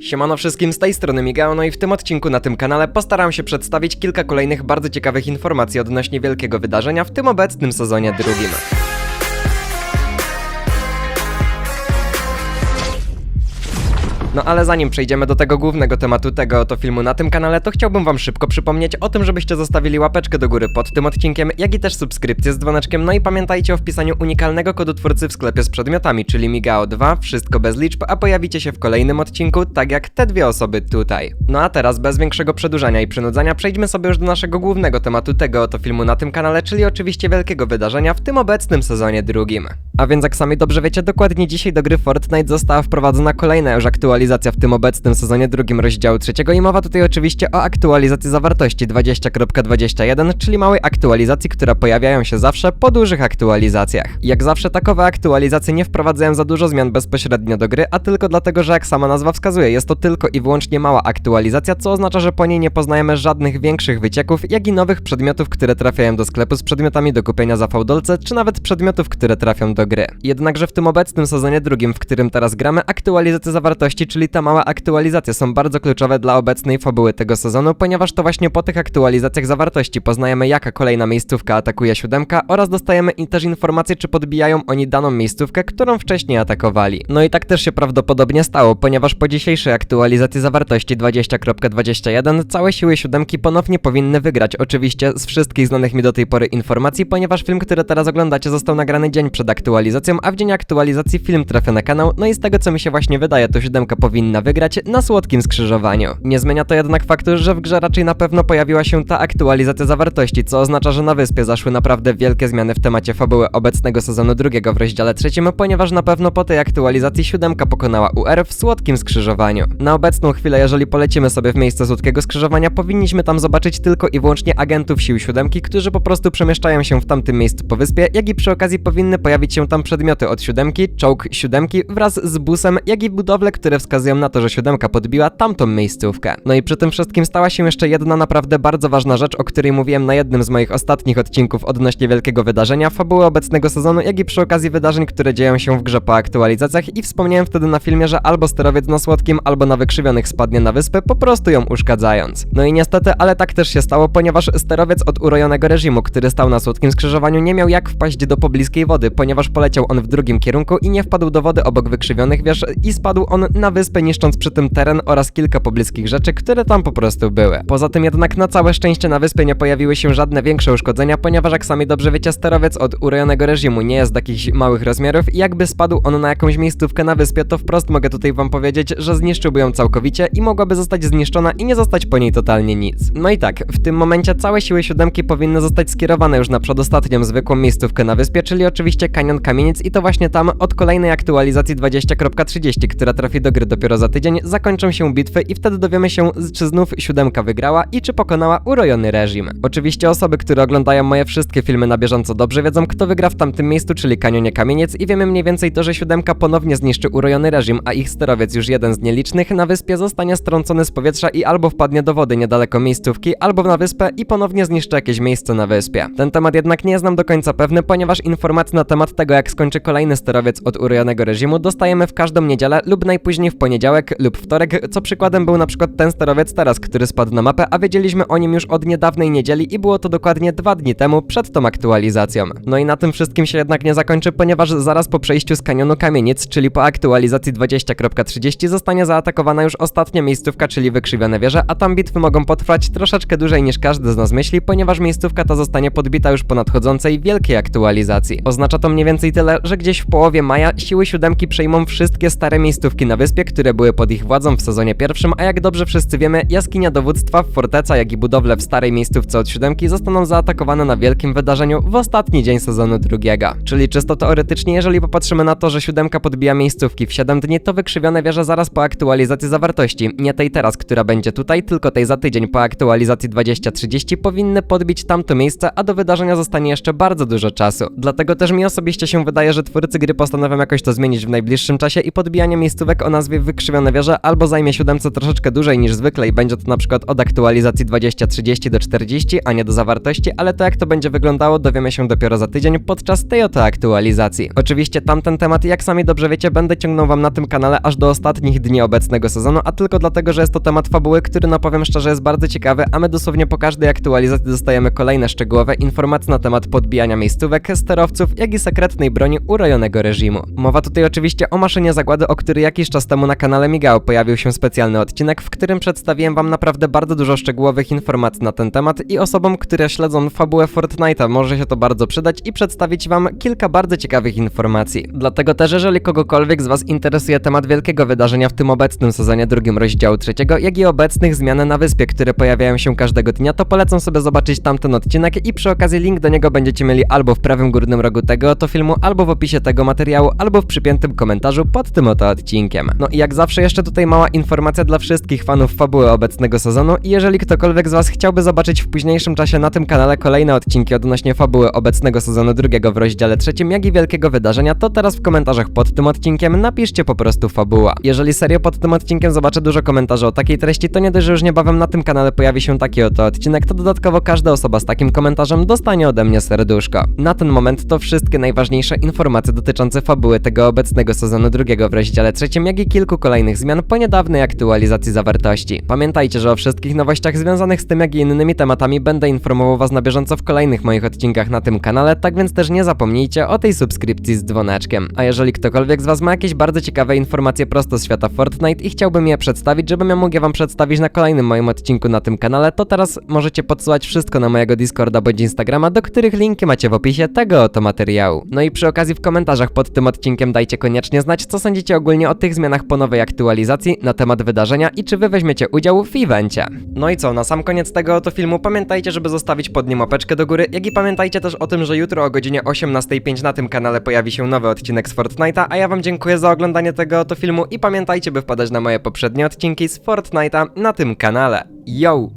Siemano wszystkim, z tej strony Migao, no i w tym odcinku na tym kanale postaram się przedstawić kilka kolejnych bardzo ciekawych informacji odnośnie wielkiego wydarzenia w tym obecnym sezonie drugim. No ale zanim przejdziemy do tego głównego tematu tego oto filmu na tym kanale, to chciałbym wam szybko przypomnieć o tym, żebyście zostawili łapeczkę do góry pod tym odcinkiem, jak i też subskrypcję z dzwoneczkiem, no i pamiętajcie o wpisaniu unikalnego kodu twórcy w sklepie z przedmiotami, czyli Migao2, wszystko bez liczb, a pojawicie się w kolejnym odcinku, tak jak te dwie osoby tutaj. No a teraz, bez większego przedłużania i przynudzania, przejdźmy sobie już do naszego głównego tematu tego oto filmu na tym kanale, czyli oczywiście wielkiego wydarzenia w tym obecnym sezonie drugim. A więc jak sami dobrze wiecie, dokładnie dzisiaj do gry Fortnite została wprowadzona kolejna już aktualizacja w tym obecnym sezonie drugim rozdziału trzeciego i mowa tutaj oczywiście o aktualizacji zawartości 20.21, czyli małej aktualizacji, która pojawiają się zawsze po dużych aktualizacjach. Jak zawsze takowe aktualizacje nie wprowadzają za dużo zmian bezpośrednio do gry, a tylko dlatego, że jak sama nazwa wskazuje, jest to tylko i wyłącznie mała aktualizacja, co oznacza, że po niej nie poznajemy żadnych większych wycieków, jak i nowych przedmiotów, które trafiają do sklepu z przedmiotami do kupienia za fałdolce, czy nawet przedmiotów, które trafią do gry. Jednakże w tym obecnym sezonie drugim, w którym teraz gramy, aktualizacje zawartości, czyli te małe aktualizacje są bardzo kluczowe dla obecnej fabuły tego sezonu, ponieważ to właśnie po tych aktualizacjach zawartości poznajemy jaka kolejna miejscówka atakuje siódemka oraz dostajemy też informacje, czy podbijają oni daną miejscówkę, którą wcześniej atakowali. No i tak też się prawdopodobnie stało, ponieważ po dzisiejszej aktualizacji zawartości 20.21 całe siły siódemki ponownie powinny wygrać, oczywiście z wszystkich znanych mi do tej pory informacji, ponieważ film, który teraz oglądacie został nagrany dzień przed aktualizacją, a w dzień aktualizacji film trafia na kanał, no i z tego co mi się właśnie wydaje, to siódemka powinna wygrać na słodkim skrzyżowaniu. Nie zmienia to jednak faktu, że w grze raczej na pewno pojawiła się ta aktualizacja zawartości, co oznacza, że na wyspie zaszły naprawdę wielkie zmiany w temacie fabuły obecnego sezonu drugiego w rozdziale trzecim, ponieważ na pewno po tej aktualizacji siódemka pokonała UR w słodkim skrzyżowaniu. Na obecną chwilę, jeżeli polecimy sobie w miejsce słodkiego skrzyżowania, powinniśmy tam zobaczyć tylko i wyłącznie agentów sił siódemki, którzy po prostu przemieszczają się w tamtym miejscu po wyspie, jak i przy okazji powinny pojawić się tam przedmioty od siódemki, czołg siódemki wraz z busem, jak i budowle, które wskazują na to, że siódemka podbiła tamtą miejscówkę. No i przy tym wszystkim stała się jeszcze jedna naprawdę bardzo ważna rzecz, o której mówiłem na jednym z moich ostatnich odcinków odnośnie wielkiego wydarzenia, fabuły obecnego sezonu, jak i przy okazji wydarzeń, które dzieją się w grze po aktualizacjach i wspomniałem wtedy na filmie, że albo sterowiec na słodkim, albo na wykrzywionych spadnie na wyspę, po prostu ją uszkadzając. No i niestety, ale tak też się stało, ponieważ sterowiec od urojonego reżimu, który stał na słodkim skrzyżowaniu, nie miał jak wpaść do pobliskiej wody, ponieważ poleciał on w drugim kierunku i nie wpadł do wody obok wykrzywionych wież i spadł on na wyspę, niszcząc przy tym teren oraz kilka pobliskich rzeczy, które tam po prostu były. Poza tym jednak na całe szczęście na wyspie nie pojawiły się żadne większe uszkodzenia, ponieważ jak sami dobrze wiecie, sterowiec od urojonego reżimu nie jest jakichś małych rozmiarów i jakby spadł on na jakąś miejscówkę na wyspie, to wprost mogę tutaj wam powiedzieć, że zniszczyłby ją całkowicie i mogłaby zostać zniszczona i nie zostać po niej totalnie nic. No i tak, w tym momencie całe siły siódemki powinny zostać skierowane już na przedostatnią zwykłą miejscówkę na wyspie, czyli oczywiście kanion kamienic i to właśnie tam od kolejnej aktualizacji 20.30, która trafi do gry dopiero za tydzień, zakończą się bitwy i wtedy dowiemy się, czy znów siódemka wygrała i czy pokonała urojony reżim. Oczywiście osoby, które oglądają moje wszystkie filmy na bieżąco dobrze wiedzą, kto wygra w tamtym miejscu, czyli kanionie kamieniec i wiemy mniej więcej to, że siódemka ponownie zniszczy urojony reżim, a ich sterowiec już jeden z nielicznych na wyspie zostanie strącony z powietrza i albo wpadnie do wody niedaleko miejscówki, albo na wyspę i ponownie zniszczy jakieś miejsce na wyspie. Ten temat jednak nie znam do końca pewny, ponieważ informacji na temat tego, jak skończy kolejny sterowiec od urojonego reżimu, dostajemy w każdą niedzielę lub najpóźniej w poniedziałek lub wtorek, co przykładem był na przykład ten sterowiec teraz, który spadł na mapę, a wiedzieliśmy o nim już od niedawnej niedzieli i było to dokładnie dwa dni temu przed tą aktualizacją. No i na tym wszystkim się jednak nie zakończy, ponieważ zaraz po przejściu z kanionu kamienic, czyli po aktualizacji 20.30 zostanie zaatakowana już ostatnia miejscówka, czyli wykrzywione wieże, a tam bitwy mogą potrwać troszeczkę dłużej niż każdy z nas myśli, ponieważ miejscówka ta zostanie podbita już po nadchodzącej wielkiej aktualizacji. Oznacza to mniej więcej tyle, że gdzieś w połowie maja siły siódemki przejmą wszystkie stare miejscówki na wyspie, które były pod ich władzą w sezonie pierwszym, a jak dobrze wszyscy wiemy, jaskinia dowództwa, forteca, jak i budowle w starej miejscówce od siódemki zostaną zaatakowane na wielkim wydarzeniu w ostatni dzień sezonu drugiego. Czyli czysto teoretycznie, jeżeli popatrzymy na to, że siódemka podbija miejscówki w 7 dni, to wykrzywione wieże zaraz po aktualizacji zawartości, nie tej teraz, która będzie tutaj, tylko tej za tydzień po aktualizacji 2030 powinny podbić tamto miejsce, a do wydarzenia zostanie jeszcze bardzo dużo czasu. Dlatego też mi osobiście się wydaje, że twórcy gry postanowią jakoś to zmienić w najbliższym czasie i podbijanie miejscówek o nazwie nazwie Wykrzywione Wieże, albo zajmie siódemce troszeczkę dłużej niż zwykle i będzie to na przykład od aktualizacji 2030 do 40, a nie do zawartości, ale to jak to będzie wyglądało dowiemy się dopiero za tydzień podczas tej oto aktualizacji. Oczywiście tamten temat, jak sami dobrze wiecie, będę ciągnął wam na tym kanale aż do ostatnich dni obecnego sezonu, a tylko dlatego, że jest to temat fabuły, który no powiem szczerze jest bardzo ciekawy, a my dosłownie po każdej aktualizacji dostajemy kolejne szczegółowe informacje na temat podbijania miejscówek, sterowców, jak i sekretnej broni urojonego reżimu. Mowa tutaj oczywiście o maszynie zagłady, o który jakiś czas temu na kanale Migał pojawił się specjalny odcinek, w którym przedstawiłem wam naprawdę bardzo dużo szczegółowych informacji na ten temat i osobom, które śledzą fabułę Fortnite'a może się to bardzo przydać i przedstawić wam kilka bardzo ciekawych informacji. Dlatego też, jeżeli kogokolwiek z was interesuje temat wielkiego wydarzenia w tym obecnym sezonie drugim rozdziału trzeciego, jak i obecnych zmian na wyspie, które pojawiają się każdego dnia, to polecam sobie zobaczyć tamten odcinek i przy okazji link do niego będziecie mieli albo w prawym górnym rogu tego oto filmu, albo w opisie tego materiału, albo w przypiętym komentarzu pod tym oto odcinkiem. No jak zawsze jeszcze tutaj mała informacja dla wszystkich fanów fabuły obecnego sezonu i jeżeli ktokolwiek z was chciałby zobaczyć w późniejszym czasie na tym kanale kolejne odcinki odnośnie fabuły obecnego sezonu drugiego w rozdziale trzecim, jak i wielkiego wydarzenia, to teraz w komentarzach pod tym odcinkiem napiszcie po prostu fabuła. Jeżeli serio pod tym odcinkiem zobaczę dużo komentarzy o takiej treści, to nie dość, że już niebawem na tym kanale pojawi się taki oto odcinek, to dodatkowo każda osoba z takim komentarzem dostanie ode mnie serduszko. Na ten moment to wszystkie najważniejsze informacje dotyczące fabuły tego obecnego sezonu drugiego w rozdziale trzecim, jak i kilku kolejnych zmian po niedawnej aktualizacji zawartości. Pamiętajcie, że o wszystkich nowościach związanych z tym, jak i innymi tematami będę informował was na bieżąco w kolejnych moich odcinkach na tym kanale, tak więc też nie zapomnijcie o tej subskrypcji z dzwoneczkiem. A jeżeli ktokolwiek z was ma jakieś bardzo ciekawe informacje prosto z świata Fortnite i chciałbym je przedstawić, żebym ja mógł je wam przedstawić na kolejnym moim odcinku na tym kanale, to teraz możecie podsyłać wszystko na mojego Discorda bądź Instagrama, do których linki macie w opisie tego oto materiału. No i przy okazji w komentarzach pod tym odcinkiem dajcie koniecznie znać, co sądzicie ogólnie o tych zmianach po nowej aktualizacji na temat wydarzenia i czy wy weźmiecie udział w evencie. No i co, na sam koniec tego oto filmu pamiętajcie, żeby zostawić pod nim łapeczkę do góry, jak i pamiętajcie też o tym, że jutro o godzinie 18.05 na tym kanale pojawi się nowy odcinek z Fortnite'a, a ja wam dziękuję za oglądanie tego oto filmu i pamiętajcie, by wpadać na moje poprzednie odcinki z Fortnite'a na tym kanale. Yo!